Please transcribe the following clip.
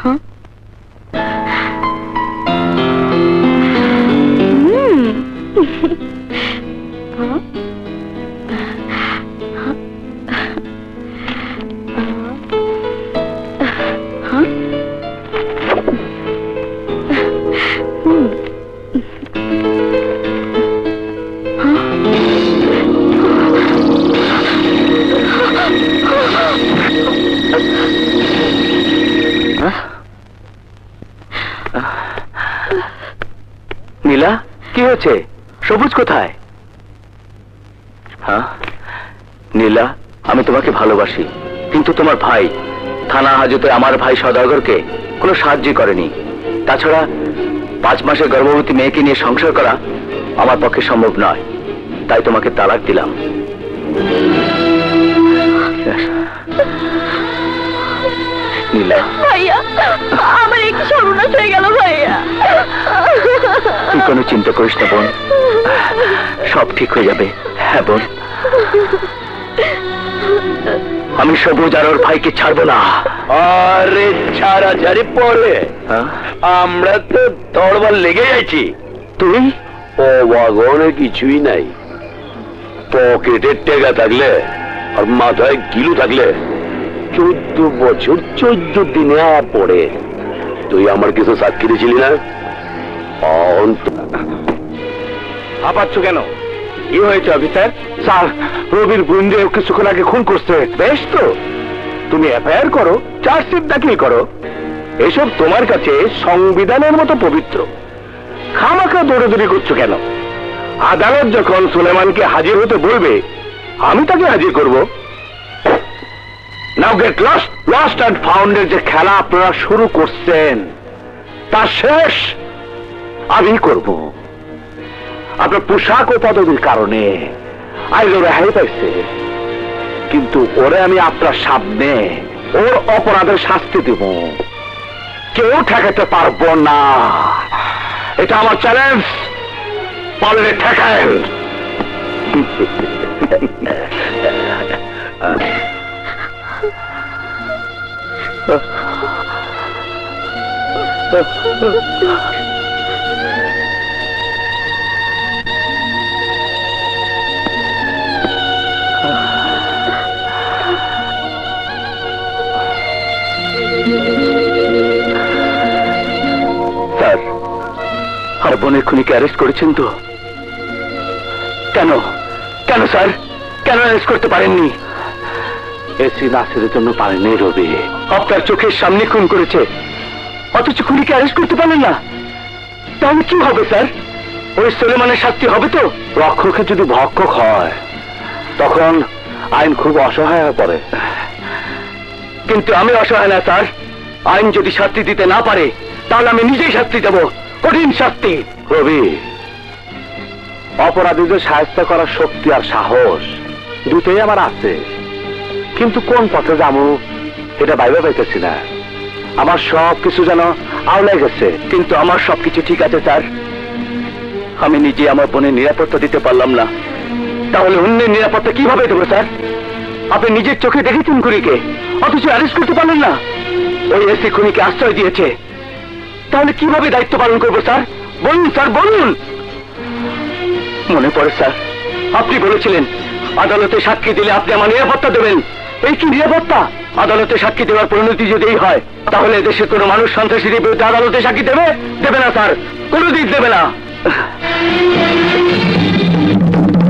হ্যাঁ নীলা, কি হয়েছে? সবুজ কোথায়? হ্যাঁ? নীলা, আমি তোমাকে ভালোবাসি, কিন্তু তোমার ভাই, থানা হাজতে আমার ভাই সদাগরকে কোনো সাহায্য করেনি। তাছাড়া পাঁচ মাসের গর্ভবতী মেয়েকে নিয়ে সংসার করা আমার পক্ষে সম্ভব নয়। তাই তোমাকে তালাক দিলাম। নীলা। কোনো চিন্তা করিস না বোন। সব ঠিক হয়ে যাবে। হ্যাঁ বোন। আমি সবুজ আর ওর ভাইকে ছাড়বো না। আরে ছাড়া ছাড়ি পরে হ্যাঁ? আমরা তো তড়বার লেগে যাচ্ছি তুই? ও বাগনে কিছুই নাই। পকেটের টেকা থাকলে আর মাথায় গিলু থাকলে চোদ্দ বছর চোদ্দ দিনে পড়ে। তুই আমার কিছু সাক্ষী দিয়েছিলি না? হাঁপাচ্ছ কেন? কি হয়েছে অফিসার? স্যার রবির বন্ধু কিছুক্ষণ আগে খুন করছে। বেশ তো। তুমি এফআইআর করো চার্জশিট দাখিল করো। এসব তোমার কাছে সংবিধানের মতো পবিত্র। খামাখা দৌড়াদৌড়ি করছ কেন? আদালত যখন সুলেমানকে হাজির হতে বলবে আমি তাকে হাজির করব। Now get lost lost and ফাউন্ডের যে খেলা আপনারা শুরু করছেন তা শেষ। আমি করব। আপনার পোশাক ও পদবীর কারণে আইজ রেহাই পাইছে। কিন্তু ওরে আমি আপনার সামনে ওর অপরাধের শাস্তি দিব। কেউ ঠেকাতে পারব না। এটা আমার চ্যালেঞ্জ পারলে ঠেকায় স্যার আর বোনের খুনিকে অ্যারেস্ট করেছেন তো? কেন? কেন স্যার কেন অ্যারেস্ট করতে পারেননি? এসি নাসিরের জন্য পারেনি রবি। আপনার চোখের সামনে খুন করেছে। অথচ খুনিকে অ্যারেস্ট করতে পারলেন না। তাহলে কি হবে স্যার ওই সোলেমানের শাস্তি হবে তো? রক্ষকে যদি ভক্ষক হয়, তখন আইন খুব অসহায় হয়ে পড়ে। কিন্তু আমি অসহায় না স্যার আইন যদি শাস্তি দিতে না পারে, তাহলে আমি নিজেই শাস্তি দেব। কঠিন শাস্তি। রবি, অপরাধীদের সাহায্য করার শক্তি আর সাহস দুটোই আমার আছে। কিন্তু কোন পথে যাব, এটা বাইরে পাইতেছি না। আমার সব কিছু যেন আওলাই গেছে। কিন্তু আমার সবকিছু ঠিক আছে, স্যার। আমি নিজে আমার বোনের নিরাপত্তা দিতে পারলাম না। তাহলে অন্যের নিরাপত্তা কীভাবে দেবো, স্যার? আপনি নিজের চোখে দেখেছেন খুনিকে? অথচ অ্যারেস্ট করতে পারলেন না। ওই এসি খুনিকে আশ্রয় দিয়েছে। তাহলে কীভাবে দায়িত্ব পালন করব, স্যার? বলুন স্যার, বলুন! মনে পড়ে, স্যার, আপনি বলেছিলেন, আদালতে সাক্ষী দিলে আপনি আমার নিরাপত্তা দেবেন। এই কি নিরাপত্তা? আদালতে সাক্ষী দেওয়ার পরিণতি যদি এই হয়, তাহলে দেশের কোনো মানুষ সন্ত্রাসীদের বিরুদ্ধে আদালতে সাক্ষী দেবে? দেবে না, স্যার, কোনো দিক দেবে না।